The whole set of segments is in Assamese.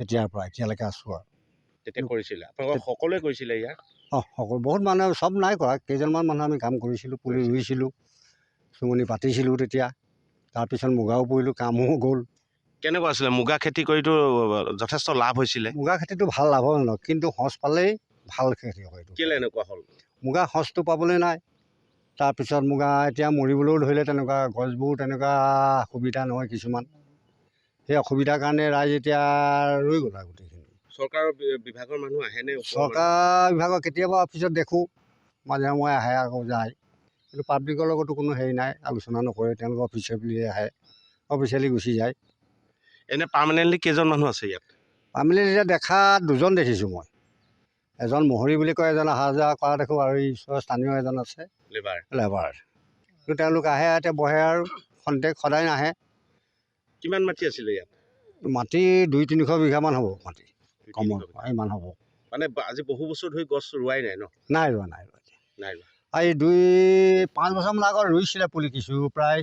তেতিয়াৰ পৰা এতিয়ালৈকে আছোঁ আৰু। তেতিয়া কৰিছিলে। আপোনালোকৰ সকলোৱে কৰিছিলে ইয়াৰ অঁ সকলো বহুত মানুহে চব নাই কৰা। কেইজনমান মানুহ আমি কাম কৰিছিলোঁ পুলি ৰুইছিলোঁ চুমনি পাতিছিলোঁ তেতিয়া। তাৰপিছত মুগাও পৰিলোঁ কামো গ'ল। কেনেকুৱা আছিলে? মুগা খেতি কৰিতো যথেষ্ট লাভ হৈছিলে। মুগা খেতিটো ভাল লাভজনক কিন্তু সঁচ পালেই ভাল খেতি হয় এইটো। কেলে এনেকুৱা হ'ল? মুগা সঁচটো পাবলৈ নাই। তাৰপিছত মুগা এতিয়া মৰিবলৈও ধৰিলে তেনেকুৱা গছবোৰ তেনেকুৱা সুবিধা নহয় কিছুমান। সেই অসুবিধাৰ কাৰণে ৰাইজ এতিয়া ৰৈ গ'ল আৰু গোটেইখিনি। চৰকাৰৰ বিভাগৰ মানুহ আহেনে? চৰকাৰ বিভাগৰ কেতিয়াবা অফিচত দেখোঁ মাজে সময়ে আহে আকৌ যায়। কিন্তু পাব্লিকৰ লগতো কোনো হেৰি নাই আলোচনা নকৰে তেওঁলোকে অফিচিয়েল বুলিয়ে আহে অফিচিয়েলি গুচি যায়। এনে পাৰ্মানেণ্টলি কেইজন মানুহ আছে ইয়াত? আমি এতিয়া দেখা দুজন দেখিছোঁ মই। এজন মহৰি বুলি কয় এজন অহা যোৱা কৰা দেখোঁ আৰু এই ওচৰৰ স্থানীয় এজন আছে। লেবাৰ লেবাৰ কিন্তু তেওঁলোক আহে ইয়াতে বহে আৰু খন্তেক সদায় নাহে। কিমান মাটি আছিলে ইয়াত? মাটি দুই তিনিশ বিঘামান হ'ব মাটি কমৰ ইমান হ'ব। মানে আজি বহু বছৰ ধৰি গছ ৰোৱাই নাই ন? নাই ৰোৱা নাই ৰোৱা নাই ৰোৱা। এই দুই পাঁচ বছৰমান আগত ৰুইছিলে পুলি কিছু প্ৰায়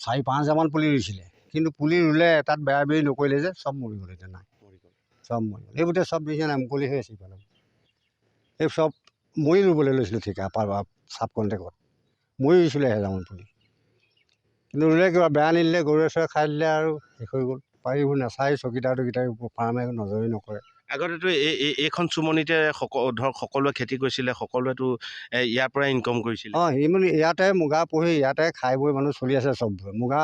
চাৰি পাঁচ হাজাৰমান পুলি ৰুইছিলে। কিন্তু পুলি ৰুলে তাত বেয়া বেৰি নকৰিলে যে চব মৰি গ'ল এতিয়া নাই। চব মৰি গ'ল। এইবোৰতে চব দেখিছে নাই মুকলি হৈ আছে ইফালে। এই চব মৰি ৰুবলৈ লৈছিলোঁ ঠিকা পাৰ চাব কণ্টেকত মৰি ৰুইছিলে এহেজাৰমান পুলি। ৰুলে কিবা বেয়া নিদিলে গৰুৱে চৰুৱে খাই দিলে আৰু শেষ হৈ গ'ল। পাৰিবোৰ নাচাই চকীদাৰ টকীদাৰ ফাৰ্মে নজৰে নকৰে। আগতেতো এই এই- এইখন চুমনিতে সক ধৰক সকলোৱে খেতি কৰিছিলে সকলোৱেতো ইয়াৰ পৰাই ইনকম কৰিছিলে। অঁ সি মানে ইয়াতে মুগা পুহি ইয়াতে খাই বৈ মানুহ চলি আছে চববোৰে। মুগা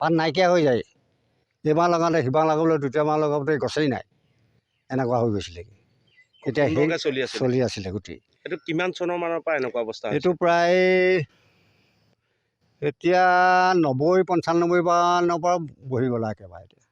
পাত নাইকিয়া হৈ যায়। এইবাৰ লগাওঁতে সিবাৰ লগাবলৈ দ্বিতীয়বাৰ লগাওঁতে গছেই নাই। এনেকুৱা হৈ গৈছিলে এতিয়া চলি আছে চলি আছিলে গোটেই এইটো কিমান চনৰ মানৰ পৰা এনেকুৱা অৱস্থা? এইটো প্ৰায় এতিয়া নব্বৈ পঞ্চান্নব্বৈ মানৰ পৰা বহি গ'লা একেবাৰে